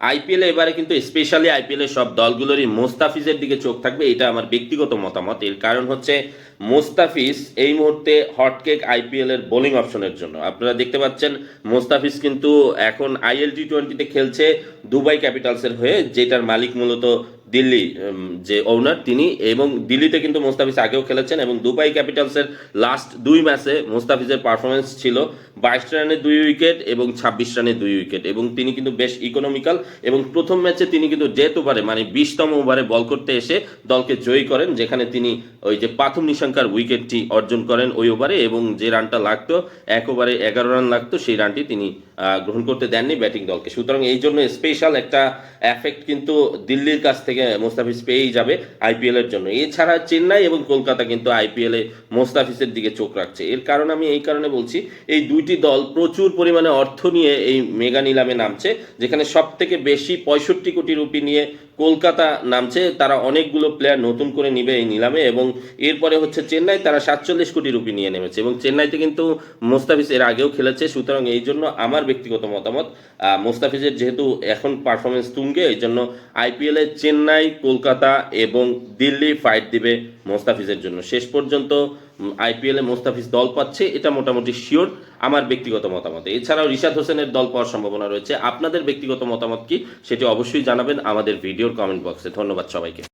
আইপিএলে এবারে কিন্তু স্পেশালি আইপিএল সব দলগুলোরই মোস্তাফিজের দিকে চোখ থাকবে, এটা আমার ব্যক্তিগত মতামত। এর কারণ হচ্ছে মোস্তাফিজ এই মুহূর্তে হটকেক আইপিএল এর বোলিং অপশনের জন্য। আপনারা দেখতে পাচ্ছেন, মোস্তাফিজ কিন্তু এখন আইএল টি টোয়েন্টিতে খেলছে দুবাই ক্যাপিটালসের হয়ে, যেটার মালিক মূলত দিল্লি যে ওনার তিনি এবং দিল্লিতে কিন্তু মোস্তাফিজ আগেও খেলেছেন এবং দুবাই ক্যাপিটালসের লাস্ট দুই ম্যাচে মোস্তাফিজের পারফরমেন্স ছিল বাইশ রানে দুই উইকেট এবং ছাব্বিশ রানে দুই উইকেট এবং তিনি কিন্তু বেশ ইকোনমিক্যাল এবং প্রথম ম্যাচে তিনি কিন্তু ডেথ ওভারে মানে বিশতম ওভারে বল করতে এসে দলকে জয়ী করেন, যেখানে তিনি ওই যে প্রাথম নিশঙ্কার উইকেটটি অর্জন করেন ওই ওভারে এবং যে রানটা লাগতো, এক ওভারে এগারো রান লাগতো, সেই রানটি তিনি গ্রহণ করতে দেননি ব্যাটিং দলকে। সুতরাং এই জন্য স্পেশাল একটা এফেক্ট কিন্তু দিল্লির কাছ থেকে মোস্তাফিজ পেয়েই যাবে আইপিএল এর জন্য। এছাড়া চেন্নাই এবং কলকাতা কিন্তু আইপিএল এ মোস্তাফিজের দিকে চোখ রাখছে। এর কারণ আমি এই কারণে বলছি, এই দুইটি দল প্রচুর পরিমাণে অর্থ নিয়ে এই মেগা নিলামে নামছে, যেখানে সব থেকে বেশি পঁয়ষট্টি কোটি রুপি নিয়ে কলকাতা নামছে। তারা অনেকগুলো প্লেয়ার নতুন করে নিবে এই নিলামে এবং এরপরে হচ্ছে চেন্নাই, তারা সাতচল্লিশ কোটি রুপি নিয়ে নেমেছে এবং চেন্নাইতে কিন্তু মোস্তাফিজ এর আগেও খেলেছে। সুতরাং এই জন্য আমার ব্যক্তিগত মতামত মোস্তাফিজের যেহেতু এখন পারফরমেন্স তুঙ্গে, এই জন্য আইপিএল এ চেন্নাই, কলকাতা এবং দিল্লি ফাইট দিবে মোস্তাফিজের জন্য। শেষ পর্যন্ত আইপিএলে মোস্তাফিজ দল পাচ্ছে, এটা মোটামুটি শিওর আমার ব্যক্তিগত মতামত। এছাড়াও রিশাদ হোসেনের দল পাওয়ার সম্ভাবনা রয়েছে। আপনাদের ব্যক্তিগত মতামত কি? সেটি অবশ্যই জানাবেন আমাদের ভিডিওর কমেন্ট বক্সে ধন্যবাদ সবাইকে।